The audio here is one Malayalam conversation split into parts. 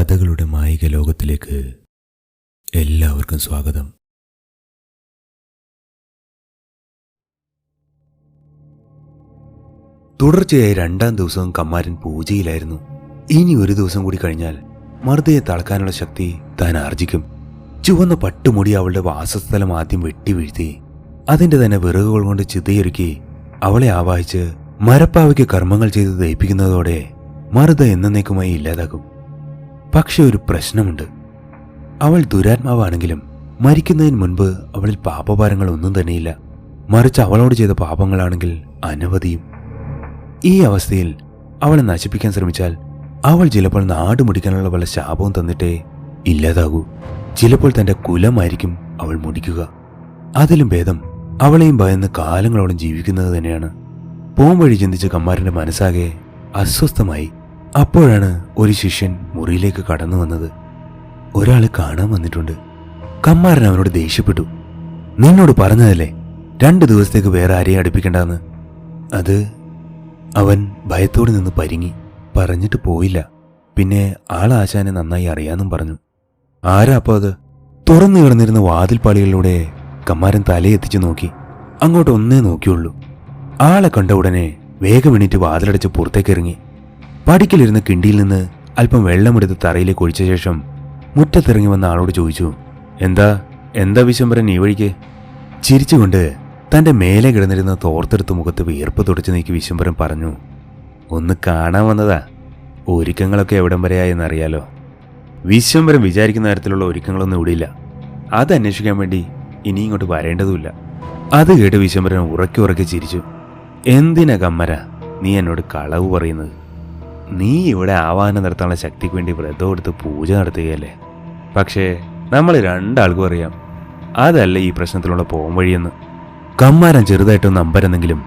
കഥകളുടെ മായിക ലോകത്തിലേക്ക് എല്ലാവർക്കും സ്വാഗതം. തുടർച്ചയായി രണ്ടാം ദിവസവും കമ്മാരൻ പൂജയിലായിരുന്നു. ഇനി ഒരു ദിവസം കൂടി കഴിഞ്ഞാൽ മർദ്ദയെ തളക്കാനുള്ള ശക്തി താൻ ആർജിക്കും. ചുവന്ന പട്ടുമുടി അവളുടെ വാസസ്ഥലം ആദ്യം വെട്ടി വീഴ്ത്തി അതിന്റെ തന്നെ വിറകുകൾ കൊണ്ട് ചിതയൊരുക്കി അവളെ ആവാഹിച്ച് മരപ്പാവയ്ക്ക് കർമ്മങ്ങൾ ചെയ്ത് ദയിപ്പിക്കുന്നതോടെ മറുത എന്നേക്കുമായി ഇല്ലാതാകും പക്ഷെ ഒരു പ്രശ്നമുണ്ട്. അവൾ ദുരാത്മാവാണെങ്കിലും മരിക്കുന്നതിന് മുൻപ് അവളിൽ പാപഭാരങ്ങൾ ഒന്നും തന്നെയില്ല. മറിച്ച് അവളോട് ചെയ്ത പാപങ്ങളാണെങ്കിൽ അനവധിയും. ഈ അവസ്ഥയിൽ അവളെ നശിപ്പിക്കാൻ ശ്രമിച്ചാൽ അവൾ ചിലപ്പോൾ നാട് മുടിക്കാനുള്ള വല്ല ശാപവും തന്നിട്ടേ ഇല്ലാതാകൂ. ചിലപ്പോൾ തന്റെ കുലമായിരിക്കും അവൾ മുടിക്കുക. അതിലും ഭേദം അവളെയും ഭയന്ന് കാലങ്ങളോളം ജീവിക്കുന്നത് തന്നെയാണ്. പോം വഴി ചിന്തിച്ച കമ്മാരന്റെ മനസ്സാകെ അസ്വസ്ഥമായി അപ്പോഴാണ് ഒരു ശിഷ്യൻ മുറിയിലേക്ക് കടന്നു വന്നത്. ഒരാൾ കാണാൻ വന്നിട്ടുണ്ട്. കമ്മാരൻ അവനോട് ദേഷ്യപ്പെട്ടു. നിന്നോട് പറഞ്ഞതല്ലേ രണ്ട് ദിവസത്തേക്ക് വേറെ ആരെയും അടുപ്പിക്കണ്ടെന്ന്? അത് അവൻ ഭയത്തോടെ നിന്ന് പരിങ്ങി പറഞ്ഞിട്ട് പോയില്ല. പിന്നെ ആളാശാനെ നന്നായി അറിയാന്നും പറഞ്ഞു. ആരാ അപ്പോൾ അത്? തുറന്നു കിടന്നിരുന്ന വാതിൽപ്പാളികളിലൂടെ കമ്മാരൻ തലയെത്തിച്ചു നോക്കി. അങ്ങോട്ട് ഒന്നേ നോക്കിയുള്ളൂ. ആളെ കണ്ട ഉടനെ വേഗം എണീറ്റ് വാതിലടച്ച് പുറത്തേക്കിറങ്ങി പടിക്കലിരുന്ന കിണ്ടിയിൽ നിന്ന് അല്പം വെള്ളമെടുത്ത് തറയിലേക്ക് ഒഴിച്ച ശേഷം മുറ്റത്തിറങ്ങി വന്ന ആളോട് ചോദിച്ചു എന്താ എന്താ വിശംബരൻ ഈ വഴിക്ക്? ചിരിച്ചുകൊണ്ട് തന്റെ മേലെ കിടന്നിരുന്ന തോർത്തെടുത്ത് മുഖത്ത് വിയർപ്പ് തുടച്ചു നീക്കി വിശംബരൻ പറഞ്ഞു ഒന്ന് കാണാൻ വന്നതാ. ഒരുക്കങ്ങളൊക്കെ എവിടം വരെയായെന്നറിയാലോ. വിശ്വംബരം വിചാരിക്കുന്ന തരത്തിലുള്ള ഒരുക്കങ്ങളൊന്നും ഇവിടെയില്ല അത് അന്വേഷിക്കാൻ വേണ്ടി ഇനി ഇങ്ങോട്ട് വരേണ്ടതുമില്ല. അത് കേട്ട് വിശ്വംബരൻ ഉറക്കി ഉറക്കി ചിരിച്ചു എന്തിനാ കമ്മര? നീ എന്നോട് കളവ് പറയുന്നത്. നീ ഇവിടെ ആവാഹനം നടത്താനുള്ള ശക്തിക്ക് വേണ്ടി വ്രതം എടുത്ത് പൂജ നടത്തുകയല്ലേ? പക്ഷേ നമ്മൾ രണ്ടാൾക്കും അറിയാം. അതല്ല ഈ പ്രശ്നത്തിലുള്ള പോം വഴിയെന്ന്. കമ്മാരൻ ചെറുതായിട്ടൊന്ന് അമ്പരെന്നെങ്കിലും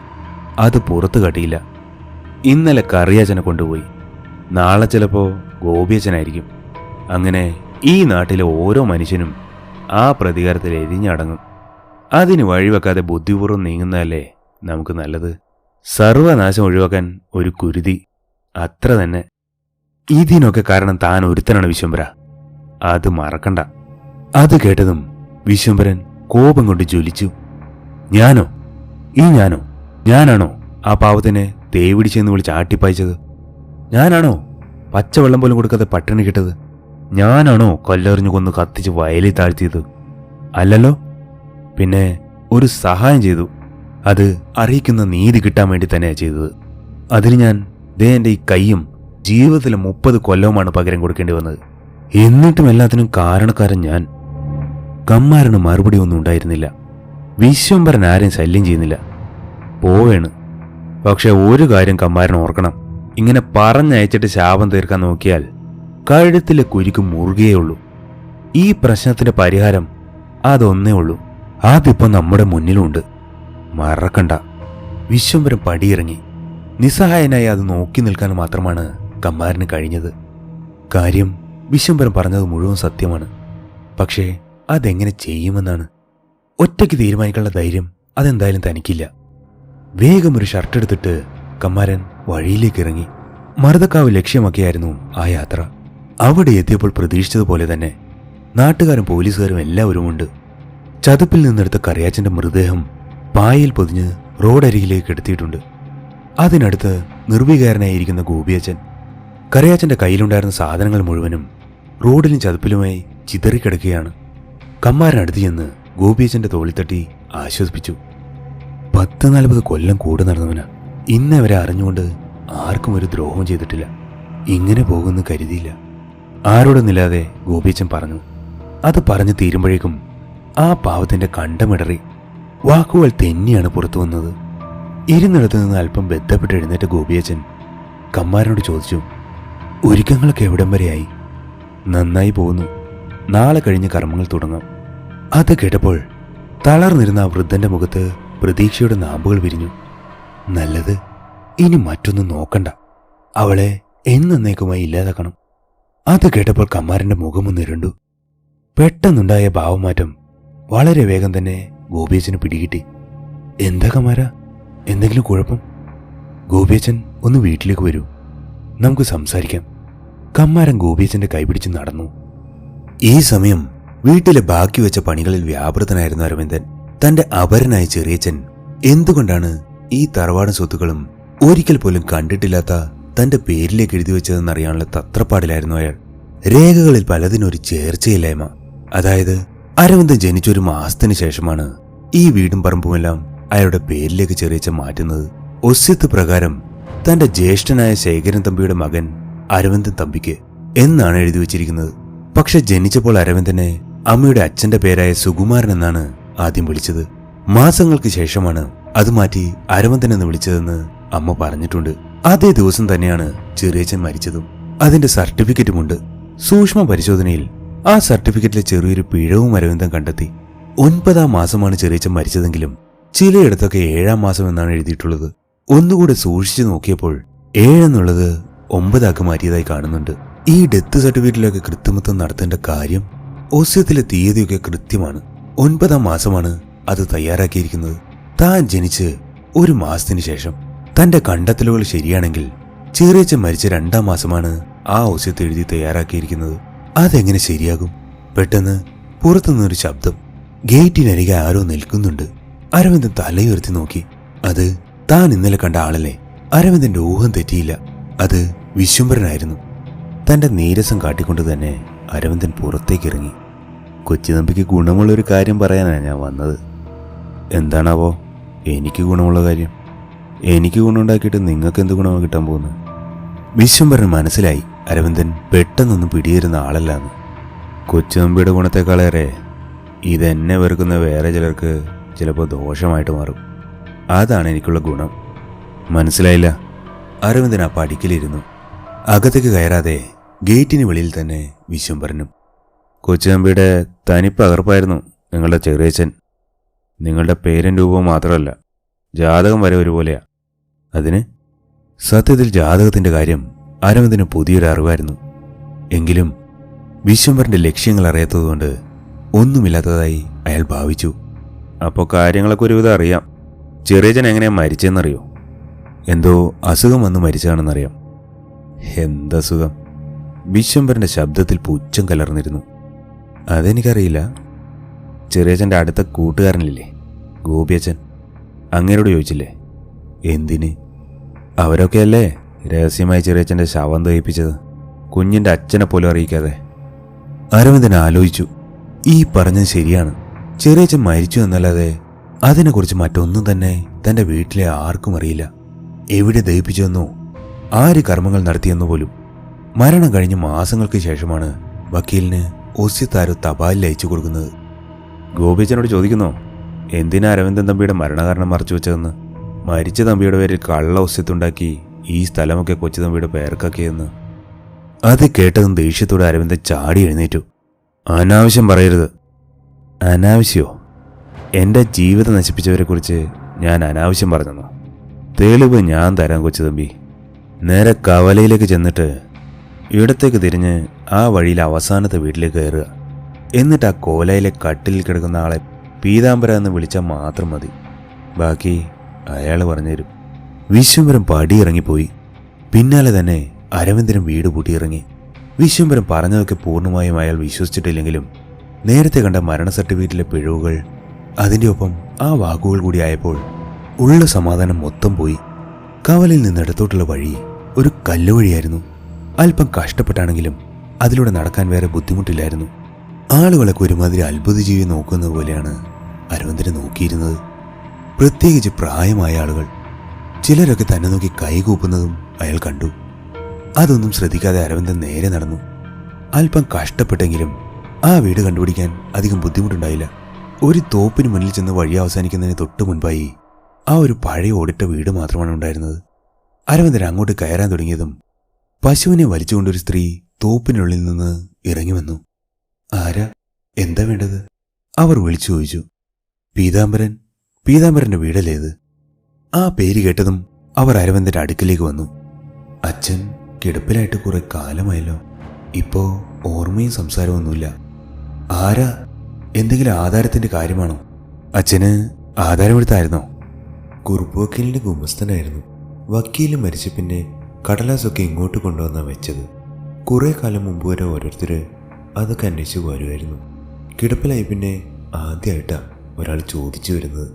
അത് പുറത്തു കാട്ടിയില്ല. ഇന്നലെ കറിയാച്ചനെ കൊണ്ടുപോയി. നാളെ ചിലപ്പോൾ ഗോപിയച്ചനായിരിക്കും അങ്ങനെ ഈ നാട്ടിലെ ഓരോ മനുഷ്യനും ആ പ്രതികാരത്തിൽ എരിഞ്ഞടങ്ങും. അതിന് വഴിവെക്കാതെ ബുദ്ധിപൂർവം നീങ്ങുന്നതല്ലേ നമുക്ക് നല്ലത്? സർവനാശം ഒഴിവാക്കാൻ ഒരു കുരുതി. അത്ര തന്നെ. ഇതിനൊക്കെ കാരണം താൻ ഒരുത്തനാണ് വിശ്വംബര അത് മറക്കണ്ട. അത് കേട്ടതും വിശ്വംബരൻ കോപം കൊണ്ട് ജ്വലിച്ചു. ഞാനോ? ഈ ഞാനോ? ഞാനാണോ ആ പാവത്തിനെ തേവിടിച്ചെന്ന് വിളിച്ച് ആട്ടിപ്പായിച്ചത്? ഞാനാണോ പച്ചവെള്ളം പോലും കൊടുക്കാതെ പട്ടിണി കിട്ടത്? ഞാനാണോ കല്ലെറിഞ്ഞു കൊന്ന് കത്തിച്ച് വയലിൽ താഴ്ത്തിയത്? അല്ലല്ലോ. പിന്നെ ഒരു സഹായം ചെയ്തു. അത് അറിയിക്കുന്ന നീതി കിട്ടാൻ വേണ്ടി തന്നെയാണ് ചെയ്തത്. അതിന് ഞാൻ ദേ ഈ കൈയും ജീവിതത്തിലെ മുപ്പത് കൊല്ലവുമാണ് പകരം കൊടുക്കേണ്ടി വന്നത്. എന്നിട്ടും എല്ലാത്തിനും കാരണക്കാരൻ ഞാൻ. കമ്മാരന് മറുപടി ഒന്നും ഉണ്ടായിരുന്നില്ല. വിശ്വംബരൻ ആരെയും ശല്യം ചെയ്യുന്നില്ല. പോവേണ്. പക്ഷെ ഒരു കാര്യം കമ്മാരൻ ഓർക്കണം. ഇങ്ങനെ പറഞ്ഞയച്ചിട്ട് ശാപം തീർക്കാൻ നോക്കിയാൽ കഴുത്തിലെ കുരുക്ക് മുറുകയുള്ളൂ ഈ പ്രശ്നത്തിന്റെ പരിഹാരം അതൊന്നേ ഉള്ളൂ. അതിപ്പോ നമ്മുടെ മുന്നിലുണ്ട്. മറക്കണ്ട. വിശ്വംബരം പടിയിറങ്ങി. നിസ്സഹായനായി അത് നോക്കി നിൽക്കാൻ മാത്രമാണ് കമ്മാരന് കഴിഞ്ഞത്. കാര്യം വിശ്വംബരം പറഞ്ഞത് മുഴുവൻ സത്യമാണ്. പക്ഷേ അതെങ്ങനെ ചെയ്യുമെന്നാണ്. ഒറ്റയ്ക്ക് തീരുമാനിക്കാനുള്ള ധൈര്യം അതെന്തായാലും തനിക്കില്ല. വേഗം ഒരു ഷർട്ട് എടുത്തിട്ട് കമ്മാരൻ വഴിയിലേക്ക് ഇറങ്ങി. മറുതക്കാവ് ലക്ഷ്യമാക്കിയായിരുന്നു ആ യാത്ര. അവിടെ എത്തിയപ്പോൾ പ്രതീക്ഷിച്ചതുപോലെ തന്നെ നാട്ടുകാരും പോലീസുകാരും എല്ലാവരും ഉണ്ട്. ചതുപ്പിൽ നിന്നെടുത്ത കറിയാച്ചന്റെ മൃതദേഹം പായയിൽ പൊതിഞ്ഞ് റോഡരികിലേക്ക് എടുത്തിയിട്ടുണ്ട് അതിനടുത്ത് നിർവികാരനായിരിക്കുന്ന ഗോപിയച്ചൻ കരയാച്ചന്റെ കയ്യിലുണ്ടായിരുന്ന സാധനങ്ങൾ മുഴുവനും റോഡിലും ചതുപ്പിലുമായി ചിതറിക്കിടക്കുകയാണ്. കമ്മാരനടുത്ത് ചെന്ന് ഗോപിയച്ചന്റെ തോളിൽ തട്ടി ആശ്വസിപ്പിച്ചു. പത്ത് നാൽപ്പത് കൊല്ലം കൂടെ നടന്നവന. ഇന്ന് അവരെ അറിഞ്ഞുകൊണ്ട് ആർക്കും ഒരു ദ്രോഹം ചെയ്തിട്ടില്ല. ഇങ്ങനെ പോകുമെന്ന് കരുതിയില്ല. ആരോടൊന്നില്ലാതെ ഗോപിയച്ചൻ പറഞ്ഞു. അത് പറഞ്ഞു തീരുമ്പോഴേക്കും ആ പാവത്തിന്റെ കണ്ടമിടറി വാക്കുകൾ തന്നെയാണ് പുറത്തു വന്നത്. ഇരുന്നിടത്ത് നിന്ന് അല്പം ബന്ധപ്പെട്ട് എഴുന്നേറ്റ ഗോപിയച്ചൻ കമ്മാരനോട് ചോദിച്ചു ഒരുക്കങ്ങളൊക്കെ എവിടം വരെയായി? നന്നായി പോകുന്നു. നാളെ കഴിഞ്ഞ് കർമ്മങ്ങൾ തുടങ്ങാം. അത് കേട്ടപ്പോൾ തളർന്നിരുന്ന ആ വൃദ്ധന്റെ മുഖത്ത് പ്രതീക്ഷയുടെ നാമ്പുകൾ വിരിഞ്ഞു. നല്ലത്. ഇനി മറ്റൊന്നും നോക്കണ്ട. അവളെ എന്നേക്കുമായി ഇല്ലാതാക്കണം. അത് കേട്ടപ്പോൾ കമ്മാരന്റെ മുഖമൊന്ന് ഇരുണ്ടു. പെട്ടെന്നുണ്ടായ ഭാവമാറ്റം വളരെ വേഗം തന്നെ ഗോപിയച്ചന് പിടികിട്ടി. എന്താ കമാര എന്തെങ്കിലും കുഴപ്പം? ഗോപിയച്ചൻ ഒന്ന് വീട്ടിലേക്ക് വരൂ. നമുക്ക് സംസാരിക്കാം. കമ്മാരൻ ഗോപിയച്ചന്റെ കൈപിടിച്ച് നടന്നു. ഈ സമയം വീട്ടിലെ ബാക്കി വെച്ച പണികളിൽ വ്യാപൃതനായിരുന്ന അരവിന്ദൻ തന്റെ അപരനായ ചെറിയച്ചൻ എന്തുകൊണ്ടാണ് ഈ തറവാട് സ്വത്തുക്കളും ഒരിക്കൽ പോലും കണ്ടിട്ടില്ലാത്ത തന്റെ പേരിലേക്ക് എഴുതി വെച്ചതെന്ന് വെച്ചതെന്നറിയാനുള്ള തത്രപ്പാടിലായിരുന്നു അയാൾ. രേഖകളിൽ പലതിനൊരു ചേർച്ചയില്ലായ്മ. അതായത് അരവിന്ദൻ ജനിച്ചൊരു മാസത്തിന് ശേഷമാണ് ഈ വീടും പറമ്പുമെല്ലാം അയാളുടെ പേരിലേക്ക് ചെറിയച്ച മാറ്റുന്നത് ഒസ്യത്ത് പ്രകാരം തന്റെ ജ്യേഷ്ഠനായ ശേഖരൻ തമ്പിയുടെ മകൻ അരവിന്ദൻ തമ്പിക്ക് എന്നാണ് എഴുതി വച്ചിരിക്കുന്നത്. പക്ഷെ ജനിച്ചപ്പോൾ അരവിന്ദനെ അമ്മയുടെ അച്ഛന്റെ പേരായ സുകുമാരൻ എന്നാണ് ആദ്യം വിളിച്ചത്. മാസങ്ങൾക്ക് ശേഷമാണ് അത് മാറ്റി അരവിന്ദൻ എന്ന് വിളിച്ചതെന്ന് അമ്മ പറഞ്ഞിട്ടുണ്ട്. അതേ ദിവസം തന്നെയാണ് ചെറിയച്ചൻ മരിച്ചതും. അതിന്റെ സർട്ടിഫിക്കറ്റുമുണ്ട് സൂക്ഷ്മ പരിശോധനയിൽ ആ സർട്ടിഫിക്കറ്റിലെ ചെറിയൊരു പിഴവും അരവിന്ദൻ കണ്ടെത്തി. ഒൻപതാം മാസമാണ് ചെറിയച്ചൻ മരിച്ചതെങ്കിലും ചിലയിടത്തൊക്കെ ഏഴാം മാസം എന്നാണ് എഴുതിയിട്ടുള്ളത്. ഒന്നുകൂടെ സൂക്ഷിച്ചു നോക്കിയപ്പോൾ ഏഴെന്നുള്ളത് ഒമ്പതാക്കി മാറ്റിയതായി കാണുന്നുണ്ട്. ഈ ഡെത്ത് സർട്ടിഫിക്കറ്റിലൊക്കെ കൃത്രിമത്വം നടത്തേണ്ട കാര്യം ഓസ്യത്തിലെ തീയതിയൊക്കെ കൃത്യമാണ്. ഒൻപതാം മാസമാണ് അത് തയ്യാറാക്കിയിരിക്കുന്നത്. താൻ ജനിച്ച് ഒരു മാസത്തിന് ശേഷം തന്റെ കണ്ടെത്തലുകൾ ശരിയാണെങ്കിൽ ചെറിയച്ചൻ മരിച്ച രണ്ടാം മാസമാണ് ആ ഓസ്യത്ത് എഴുതി തയ്യാറാക്കിയിരിക്കുന്നത്. അതെങ്ങനെ ശരിയാകും? പെട്ടെന്ന് പുറത്തുനിന്നൊരു ശബ്ദം. ഗേറ്റിനരികെ ആരോ നിൽക്കുന്നുണ്ട്. അരവിന്ദൻ തലയുയർത്തി നോക്കി. അത് താൻ ഇന്നലെ കണ്ട ആളല്ലേ? അരവിന്ദന്റെ ഊഹം തെറ്റിയില്ല. അത് വിശ്വംഭരനായിരുന്നു. തന്റെ നീരസം കാട്ടിക്കൊണ്ട് തന്നെ അരവിന്ദൻ പുറത്തേക്ക് ഇറങ്ങി കൊച്ചുതമ്പിക്ക് ഗുണമുള്ള ഒരു കാര്യം പറയാനാണ് ഞാൻ വന്നത്. എന്താണാവോ? എനിക്ക് ഗുണമുള്ള കാര്യം. എനിക്ക് ഗുണമുണ്ടാക്കിയിട്ട് നിങ്ങൾക്ക് എന്ത് ഗുണമാണ് കിട്ടാൻ പോകുന്നത് വിശ്വംഭരൻ മനസ്സിലായി അരവിന്ദൻ പെട്ടെന്നൊന്നും പിടിയേരുന്ന ആളല്ലാന്ന്. കൊച്ചുതമ്പിയുടെ ഗുണത്തെക്കാളേറെ ഇതെന്നെ വെറുക്കുന്ന വേറെ ചിലർക്ക് ചിലപ്പോൾ ദോഷമായിട്ട് മാറും. അതാണ് എനിക്കുള്ള ഗുണം. മനസ്സിലായില്ല? അരവിന്ദൻ ആ പടിക്കലിരുന്നു. അകത്തേക്ക് കയറാതെ ഗേറ്റിന് വെളിയിൽ തന്നെ വിശ്വംഭരനും കൊച്ചുതമ്പിയുടെ തനി പകർപ്പായിരുന്നു നിങ്ങളുടെ ചെറിയച്ചൻ നിങ്ങളുടെ പേരും രൂപവും മാത്രമല്ല ജാതകം വരെ ഒരുപോലെയാ. അതിന് സത്യത്തിൽ ജാതകത്തിന്റെ കാര്യം അരവിന്ദന് പുതിയൊരു അറിവായിരുന്നു. എങ്കിലും വിശ്വംഭരന്റെ ലക്ഷ്യങ്ങൾ അറിയാത്തതുകൊണ്ട് ഒന്നുമില്ലാത്തതായി അയാൾ ഭാവിച്ചു. അപ്പോൾ കാര്യങ്ങളൊക്കെ ഒരുവിധം അറിയാം. ചെറിയച്ചൻ എങ്ങനെയാണ് മരിച്ചെന്നറിയോ എന്തോ അസുഖം വന്ന് മരിച്ചതാണെന്നറിയാം. എന്തസുഖം വിശ്വംബരന്റെ ശബ്ദത്തിൽ പുച്ഛം കലർന്നിരുന്നു. അതെനിക്കറിയില്ല. ചെറിയച്ഛന്റെ അടുത്ത കൂട്ടുകാരനില്ലേ? ഗോപിയച്ഛൻ അങ്ങേരോട് ചോദിച്ചില്ലേ? എന്തിന്? അവരൊക്കെയല്ലേ രഹസ്യമായി ചെറിയച്ഛന്റെ ശവം ദഹിപ്പിച്ചത്? കുഞ്ഞിന്റെ അച്ഛനെ പോലും അറിയിക്കാതെ. അരവിന്ദൻ ആലോചിച്ചു. ഈ പറഞ്ഞത് ശരിയാണ്. ചെറിയച്ഛൻ മരിച്ചു എന്നല്ലാതെ അതിനെക്കുറിച്ച് മറ്റൊന്നും തന്നെ തന്റെ വീട്ടിലെ ആർക്കും അറിയില്ല. എവിടെ ദഹിപ്പിച്ചെന്നോ ആര് കർമ്മങ്ങൾ നടത്തിയെന്നു പോലും. മരണം കഴിഞ്ഞ് മാസങ്ങൾക്ക് ശേഷമാണ് വക്കീലിന് ഒസ്യത്താരോ തപാലിൽ അയച്ചു കൊടുക്കുന്നത്. ഗോപിച്ചനോട് ചോദിക്കുന്നോ എന്തിനാ അരവിന്ദൻ തമ്പിയുടെ മരണകാരണം മറച്ചു വെച്ചതെന്ന്? മരിച്ച തമ്പിയുടെ പേരിൽ കള്ള ഒസ്യത്തുണ്ടാക്കി ഈ സ്ഥലമൊക്കെ കൊച്ചു തമ്പിയുടെ പേർക്കൊക്കെയെന്ന്. അത് കേട്ടതും ദേഷ്യത്തോടെ അരവിന്ദൻ ചാടി എഴുന്നേറ്റു. അനാവശ്യം പറയരുത്. അനാവശ്യോ? എന്റെ ജീവിതം നശിപ്പിച്ചവരെക്കുറിച്ച് ഞാൻ അനാവശ്യം പറഞ്ഞെന്നോ? തെളിവ് ഞാൻ തരാം കൊച്ചു തമ്പി. നേരെ കവലയിലേക്ക് ചെന്നിട്ട് ഇടത്തേക്ക് തിരിഞ്ഞ് ആ വഴിയിൽ അവസാനത്തെ വീട്ടിലേക്ക് കയറുക. എന്നിട്ട് ആ കോലയിലെ കട്ടിലിൽ കിടക്കുന്ന ആളെ പീതാംബര എന്ന് വിളിച്ചാൽ മാത്രം മതി. ബാക്കി അയാൾ പറഞ്ഞുതരും വിശ്വംബരം പടിയിറങ്ങിപ്പോയി. പിന്നാലെ തന്നെ അരവിന്ദനും വീട് പൂട്ടിയിറങ്ങി. വിശ്വംബരം പറഞ്ഞതൊക്കെ പൂർണമായും അയാൾ വിശ്വസിച്ചിട്ടില്ലെങ്കിലും നേരത്തെ കണ്ട മരണ സർട്ടിഫിക്കറ്റിലെ പിഴവുകൾ അതിന്റെ ഒപ്പം ആ വാക്കുകൾ കൂടി ആയപ്പോൾ ഉള്ള സമാധാനം മൊത്തം പോയി. കവലിൽ നിന്നിടത്തോട്ടുള്ള വഴി ഒരു കല്ലുവഴിയായിരുന്നു. അല്പം കഷ്ടപ്പെട്ടാണെങ്കിലും അതിലൂടെ നടക്കാൻ വേറെ ബുദ്ധിമുട്ടില്ലായിരുന്നു. ആളുകളൊക്കെ ഒരുമാതിരി അത്ഭുത ജീവി നോക്കുന്നത് പോലെയാണ് അരവിന്ദനെ നോക്കിയിരുന്നത്. പ്രത്യേകിച്ച് പ്രായമായ ആളുകൾ. ചിലരൊക്കെ തന്നെ നോക്കി കൈകൂപ്പുന്നതും അയാൾ കണ്ടു. അതൊന്നും ശ്രദ്ധിക്കാതെ അരവിന്ദൻ നേരെ നടന്നു. അല്പം കഷ്ടപ്പെട്ടെങ്കിലും ആ വീട് കണ്ടുപിടിക്കാൻ അധികം ബുദ്ധിമുട്ടുണ്ടായില്ല. ഒരു തോപ്പിന് മുന്നിൽ ചെന്ന് വഴി അവസാനിക്കുന്നതിന് തൊട്ട് മുൻപായി ആ ഒരു പഴയ ഓടിട്ട വീട് മാത്രമാണ് ഉണ്ടായിരുന്നത്. അരവിന്ദൻ അങ്ങോട്ട് കയറാൻ തുടങ്ങിയതും പശുവിനെ വലിച്ചുകൊണ്ടൊരു സ്ത്രീ തോപ്പിനുള്ളിൽ നിന്ന് ഇറങ്ങി വന്നു. ആരാ? എന്താ വേണ്ടത്? അവർ വിളിച്ചു ചോദിച്ചു. പീതാംബരൻ. പീതാംബരന്റെ വീടല്ലേ ഇത്? ആ പേര് കേട്ടതും അവർ അരവിന്ദന്റെ അടുക്കിലേക്ക് വന്നു. അച്ഛൻ കിടപ്പിലായിട്ട് കുറെ കാലമായല്ലോ. ഇപ്പോ ഓർമ്മയും സംസാരമൊന്നുമില്ല ആരാ? എന്തെങ്കിലും ആധാരത്തിന്റെ കാര്യമാണോ? അച്ഛന് ആധാരമെടുത്തായിരുന്നോ കുറുപ്പ് വക്കീലിന്റെ ഗുമസ്തനായിരുന്നു വക്കീൽ മരിച്ച പിന്നെ കടലാസൊക്കെ ഇങ്ങോട്ട് കൊണ്ടുവന്ന വെച്ചത്. കുറേ കാലം മുമ്പ് വരെ ഓരോരുത്തർ അതൊക്കെ അന്വേഷിച്ച് വരുമായിരുന്നു കിടപ്പിലായി പിന്നെ ആദ്യമായിട്ടാണ് ഒരാൾ ചോദിച്ചു വരുന്നത്.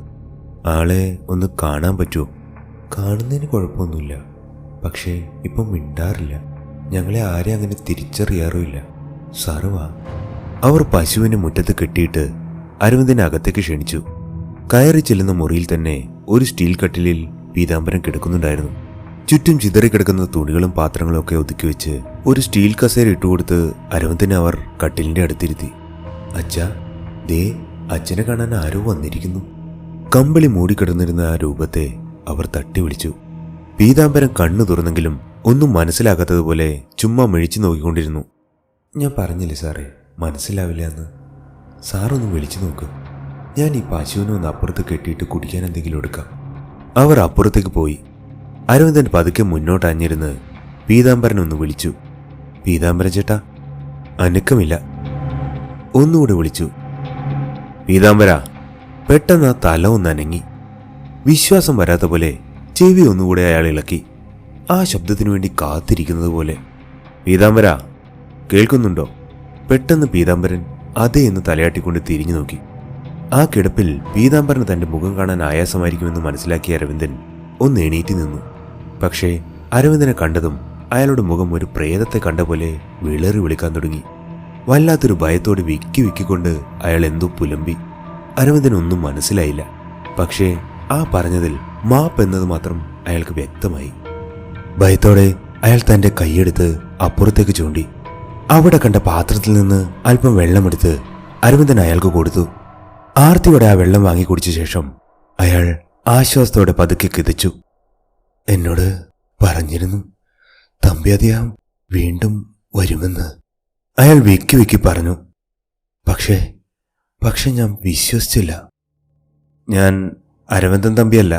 ആളെ ഒന്ന് കാണാൻ പറ്റുമോ കാണുന്നതിന് കുഴപ്പമൊന്നുമില്ല. പക്ഷേ ഇപ്പം മിണ്ടാറില്ല. ഞങ്ങളെ ആരെയും അങ്ങനെ തിരിച്ചറിയാറുമില്ല. സാറ് വാ. അവർ പശുവിനെ മുറ്റത്ത് കെട്ടിയിട്ട് അരവിന്ദനെ അകത്തേക്ക് ക്ഷണിച്ചു. കയറി ചെല്ലുന്ന മുറിയിൽ തന്നെ ഒരു സ്റ്റീൽ കട്ടിലിൽ പീതാംബരം കിടക്കുന്നുണ്ടായിരുന്നു. ചുറ്റും ചിതറിക്കിടക്കുന്ന തുണികളും പാത്രങ്ങളും ഒക്കെ ഒതുക്കി വെച്ച് ഒരു സ്റ്റീൽ കസേര ഇട്ടുകൊടുത്ത് അരവിന്ദനെ അവർ കട്ടിലിന്റെ അടുത്തിരുത്തി. അച്ഛാ ദേ അച്ഛനെ കാണാൻ ആരോ വന്നിരിക്കുന്നു. കമ്പിളി മൂടിക്കിടന്നിരുന്ന ആ രൂപത്തെ അവർ തട്ടി വിളിച്ചു. പീതാംബരം കണ്ണു തുറന്നെങ്കിലും ഒന്നും മനസ്സിലാകാത്തതുപോലെ ചുമ്മാ മിഴിച്ചു നോക്കിക്കൊണ്ടിരുന്നു. ഞാൻ പറഞ്ഞില്ലേ സാറേ മനസ്സിലാവില്ല എന്ന് സാറൊന്ന് വിളിച്ചു നോക്ക്. ഞാൻ ഈ പശുവിനെ ഒന്ന് അപ്പുറത്ത് കെട്ടിയിട്ട് കുടിക്കാൻ എന്തെങ്കിലും എടുക്കാം. അവർ അപ്പുറത്തേക്ക് പോയി. അരവിന്ദൻ പതുക്കെ മുന്നോട്ട് അഞ്ഞിരുന്ന് പീതാംബരൻ ഒന്ന് വിളിച്ചു. പീതാംബരൻ ചേട്ടാ അനക്കമില്ല. ഒന്നുകൂടെ വിളിച്ചു. പീതാംബര പെട്ടെന്ന് ആ തല ഒന്ന് അനങ്ങി. വിശ്വാസം വരാത്ത പോലെ ചെവി ഒന്നുകൂടെ അയാൾ ഇളക്കി. ആ ശബ്ദത്തിനു വേണ്ടി കാത്തിരിക്കുന്നത് പോലെ. പീതാംബര കേൾക്കുന്നുണ്ടോ? പെട്ടെന്ന് പീതാംബരൻ അതേ എന്ന് തലയാട്ടിക്കൊണ്ട് തിരിഞ്ഞു നോക്കി. ആ കിടപ്പിൽ പീതാംബരന് തന്റെ മുഖം കാണാൻ ആയാസമായിരിക്കുമെന്ന് മനസ്സിലാക്കിയ അരവിന്ദൻ ഒന്ന് എണീറ്റി നിന്നു. പക്ഷേ അരവിന്ദനെ കണ്ടതും അയാളുടെ മുഖം ഒരു പ്രേതത്തെ കണ്ട പോലെ വിളറി വിളിക്കാൻ തുടങ്ങി. വല്ലാത്തൊരു ഭയത്തോട് വിക്കി വിക്കിക്കൊണ്ട് അയാൾ എന്തോ പുലമ്പി. അരവിന്ദനൊന്നും മനസ്സിലായില്ല. പക്ഷേ ആ പറഞ്ഞതിൽ മാപ്പ് എന്നത് മാത്രം അയാൾക്ക് വ്യക്തമായി. ഭയത്തോടെ അയാൾ തന്റെ കൈയെടുത്ത് അപ്പുറത്തേക്ക് ചൂണ്ടി. അവിടെ കണ്ട പാത്രത്തിൽ നിന്ന് അല്പം വെള്ളമെടുത്ത് അരവിന്ദൻ അയാൾക്ക് കൊടുത്തു. ആർത്തിയോടെ ആ വെള്ളം വാങ്ങി കുടിച്ച ശേഷം അയാൾ ആശ്വാസത്തോടെ പതുക്കെ കിതച്ചു. എന്നോട് പറഞ്ഞിരുന്നു തമ്പി അദ്ദേഹം വീണ്ടും വരുമെന്ന്. അയാൾ വിക്കി വിക്കി പറഞ്ഞു പക്ഷേ പക്ഷെ ഞാൻ വിശ്വസിച്ചില്ല. ഞാൻ അരവിന്ദൻ തമ്പിയല്ല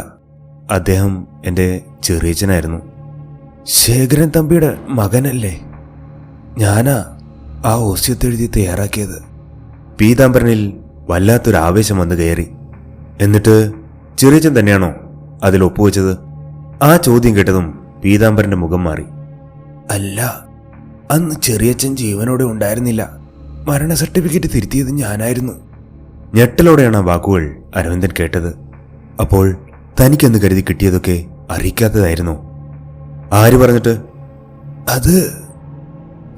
അദ്ദേഹം എന്റെ ചെറിയച്ചനായിരുന്നു ശേഖരൻ തമ്പിയുടെ മകനല്ലേ? ഞാനാ ആ ഓസ്യത്തെഴുതി തയ്യാറാക്കിയത്. പീതാംബരനിൽ വല്ലാത്തൊരു ആവേശം വന്നു കയറി. എന്നിട്ട് ചെറിയച്ചൻ തന്നെയാണോ അതിൽ ഒപ്പുവെച്ചത്? ആ ചോദ്യം കേട്ടതും പീതാംബരന്റെ മുഖം മാറി. അല്ല അന്ന് ചെറിയച്ചൻ ജീവനോടെ ഉണ്ടായിരുന്നില്ല. മരണ സർട്ടിഫിക്കറ്റ് തിരുത്തിയത് ഞാനായിരുന്നു. ഞെട്ടലോടെയാണ് ആ വാക്കുകൾ അരവിന്ദൻ കേട്ടത്. അപ്പോൾ തനിക്കെന്ന് കരുതി കിട്ടിയതൊക്കെ അറിയിക്കാത്തതായിരുന്നു. ആര് പറഞ്ഞിട്ട്? അത്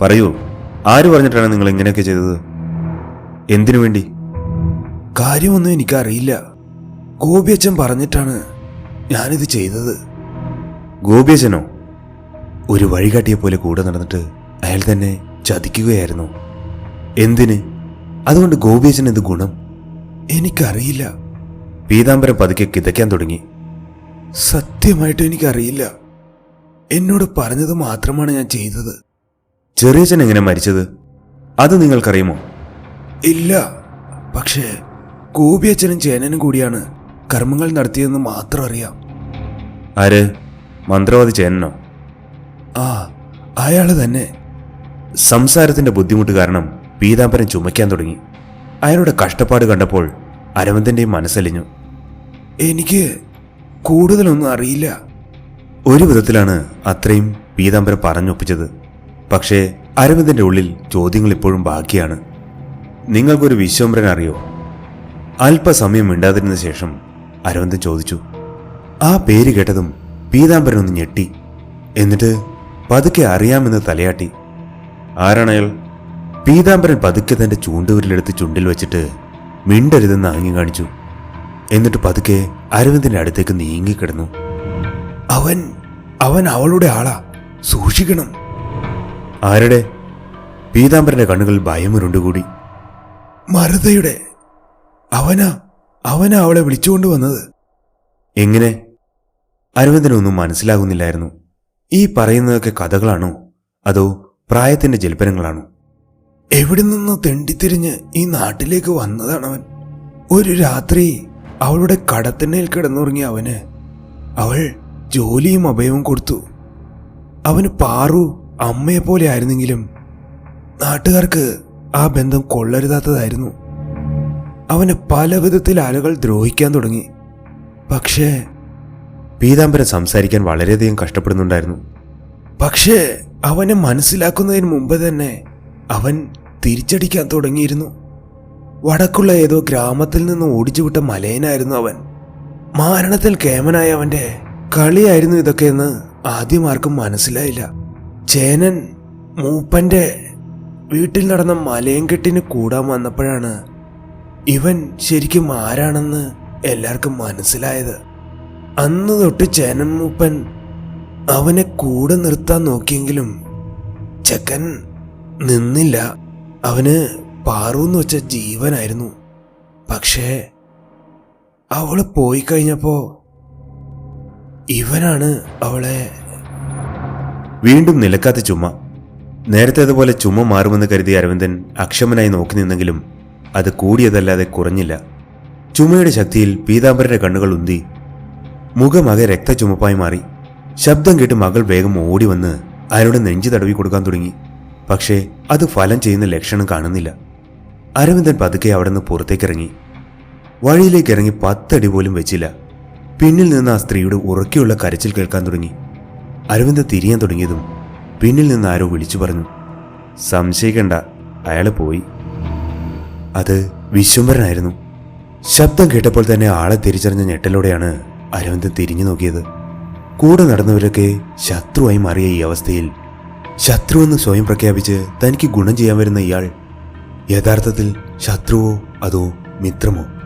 പറയൂ ആര് പറഞ്ഞിട്ടാണ് നിങ്ങൾ ഇങ്ങനെയൊക്കെ ചെയ്തത്? എന്തിനു വേണ്ടി? കാര്യമൊന്നും എനിക്കറിയില്ല. ഗോപിയച്ഛൻ പറഞ്ഞിട്ടാണ് ഞാനിത് ചെയ്തത്. ഗോപിയച്ഛനോ? ഒരു വഴികാട്ടിയെ പോലെ കൂടെ നടന്നിട്ട് അയാൾ തന്നെ ചതിക്കുകയായിരുന്നു. എന്തിന്? അതുകൊണ്ട് ഗോപിയച്ഛൻ എന്ത് ഗുണം? എനിക്കറിയില്ല. പീതാംബരം പതുക്കെ കിതയ്ക്കാൻ തുടങ്ങി. സത്യമായിട്ട് എനിക്കറിയില്ല. എന്നോട് പറഞ്ഞത് മാത്രമാണ് ഞാൻ ചെയ്തത്. ചെറിയച്ചൻ എങ്ങനെ മരിച്ചത്? അത് നിങ്ങൾക്കറിയുമോ? ഇല്ല. പക്ഷേ ഗോപിയച്ചനും ചേനനും കൂടിയാണ് കർമ്മങ്ങൾ നടത്തിയതെന്ന് മാത്രം അറിയാം. ആര്? മന്ത്രവാദി ചേനനോ ആ അയാൾ തന്നെ. സംസാരത്തിന്റെ ബുദ്ധിമുട്ട് കാരണം പീതാംബരൻ ചുമയ്ക്കാൻ തുടങ്ങി. അയാളുടെ കഷ്ടപ്പാട് കണ്ടപ്പോൾ അരവിന്ദന്റെയും മനസ്സലിഞ്ഞു. എനിക്ക് കൂടുതലൊന്നും അറിയില്ല. ഒരു വിധത്തിലാണ് അത്രയും പീതാംബരം പറഞ്ഞൊപ്പിച്ചത്. പക്ഷേ അരവിന്ദന്റെ ഉള്ളിൽ ചോദ്യങ്ങൾ ഇപ്പോഴും ബാക്കിയാണ്. നിങ്ങൾക്കൊരു വിശ്വംഭരൻ അറിയോ? അല്പസമയം മിണ്ടാതിരുന്ന ശേഷം അരവിന്ദൻ ചോദിച്ചു. ആ പേര് കേട്ടതും പീതാംബരൻ ഒന്ന് ഞെട്ടി. എന്നിട്ട് പതുക്കെ അറിയാമെന്ന് തലയാട്ടി. ആരാണയാൾ? പീതാംബരൻ പതുക്കെ തന്റെ ചൂണ്ടുവിരലെടുത്ത് ചുണ്ടിൽ വെച്ചിട്ട് മിണ്ടരുതെന്ന് ആംഗ്യം കാണിച്ചു. എന്നിട്ട് പതുക്കെ അരവിന്ദന്റെ അടുത്തേക്ക് നീങ്ങിക്കിടന്നു. അവൻ അവൻ അവളുടെ ആളാ. സൂക്ഷിക്കണം. ആരുടെ? പീതാംബരന്റെ ഭയം ഭയമുരുണ്ടുകൂടി. മരുതയുടെ അവനാ അവനാ അവളെ വിളിച്ചുകൊണ്ട് വന്നത്. എങ്ങനെ? അരവിന്ദനൊന്നും മനസ്സിലാകുന്നില്ലായിരുന്നു. ഈ പറയുന്നതൊക്കെ കഥകളാണോ? അതോ പ്രായത്തിന്റെ ജൽപ്പനങ്ങളാണോ? എവിടെ നിന്നോ തെണ്ടിത്തിരിഞ്ഞ് ഈ നാട്ടിലേക്ക് വന്നതാണ് അവൻ ഒരു രാത്രി അവളുടെ കടത്തിണ്ണയിൽ കിടന്നുറങ്ങിയ അവന് അവൾ ജോലിയും അഭയവും കൊടുത്തു. അവന് പാറു അമ്മയെ പോലെ ആയിരുന്നെങ്കിലും നാട്ടുകാർക്ക് ആ ബന്ധം കൊള്ളരുതാത്തതായിരുന്നു. അവന് പല വിധത്തിൽ ആളുകൾ ദ്രോഹിക്കാൻ തുടങ്ങി. പക്ഷേ പീതാംബരൻ സംസാരിക്കാൻ വളരെയധികം കഷ്ടപ്പെടുന്നുണ്ടായിരുന്നു. പക്ഷേ അവനെ മനസ്സിലാക്കുന്നതിന് മുമ്പ് തന്നെ അവൻ തിരിച്ചടിക്കാൻ തുടങ്ങിയിരുന്നു. വടക്കുള്ള ഏതോ ഗ്രാമത്തിൽ നിന്ന് ഓടിച്ചുവിട്ട മലയനായിരുന്നു അവൻ. മാരണത്തിൽ കേമനായ അവന്റെ കളിയായിരുന്നു ഇതൊക്കെയെന്ന് ആദ്യം ആർക്കും മനസ്സിലായില്ല. ചേനൻ മൂപ്പന്റെ വീട്ടിൽ നടന്ന മലയൻകെട്ടിന് കൂടാൻ വന്നപ്പോഴാണ് ഇവൻ ശരിക്കും ആരാണെന്ന് എല്ലാവർക്കും മനസ്സിലായത്. അന്ന് തൊട്ട് ചേനൻ മൂപ്പൻ അവനെ കൂടെ നിർത്താൻ നോക്കിയെങ്കിലും ചെക്കൻ നിന്നില്ല. അവന് പാറുന്ന് വെച്ച ജീവനായിരുന്നു. പക്ഷേ അവൾ പോയി കഴിഞ്ഞപ്പോ ഇവനാണ് അവളെ വീണ്ടും നിലക്കാത്ത ചുമ. നേരത്തേതുപോലെ ചുമ മാറുമെന്ന് കരുതിയ അരവിന്ദൻ അക്ഷമനായി നോക്കി നിന്നെങ്കിലും അത് കൂടിയതല്ലാതെ കുറഞ്ഞില്ല. ചുമയുടെ ശക്തിയിൽ പീതാംബരന്റെ കണ്ണുകൾ ഉന്തി. മുഖമകെ രക്തചുമപ്പായി മാറി. ശബ്ദം കേട്ട് മകൾ വേഗം ഓടി വന്ന് അയാളുടെ നെഞ്ചു തടവി കൊടുക്കാൻ തുടങ്ങി. പക്ഷേ അത് ഫലം ചെയ്യുന്ന ലക്ഷണം കാണുന്നില്ല. അരവിന്ദൻ പതുക്കെ അവിടെ നിന്ന് പുറത്തേക്കിറങ്ങി. വഴിയിലേക്ക് ഇറങ്ങി പത്തടി പോലും വെച്ചില്ല. പിന്നിൽ നിന്ന് ആ സ്ത്രീയുടെ ഉറക്കിയുള്ള കരച്ചിൽ കേൾക്കാൻ തുടങ്ങി. അരവിന്ദൻ തിരിയാൻ തുടങ്ങിയതും പിന്നിൽ നിന്ന് ആരോ വിളിച്ചു പറഞ്ഞു. സംശയിക്കണ്ട അയാൾ പോയി. അത് വിശ്വംഭരനായിരുന്നു. ശബ്ദം കേട്ടപ്പോൾ തന്നെ ആളെ തിരിച്ചറിഞ്ഞ ഞെട്ടലോടെയാണ് അരവിന്ദൻ തിരിഞ്ഞു നോക്കിയത്. കൂടെ നടന്നവരൊക്കെ ശത്രുവായി മാറിയ ഈ അവസ്ഥയിൽ ശത്രുവെന്ന് സ്വയം പ്രഖ്യാപിച്ച് തനിക്ക് ഗുണം ചെയ്യാൻ വരുന്ന ഇയാൾ യഥാർത്ഥത്തിൽ ശത്രുവോ അതോ മിത്രമോ?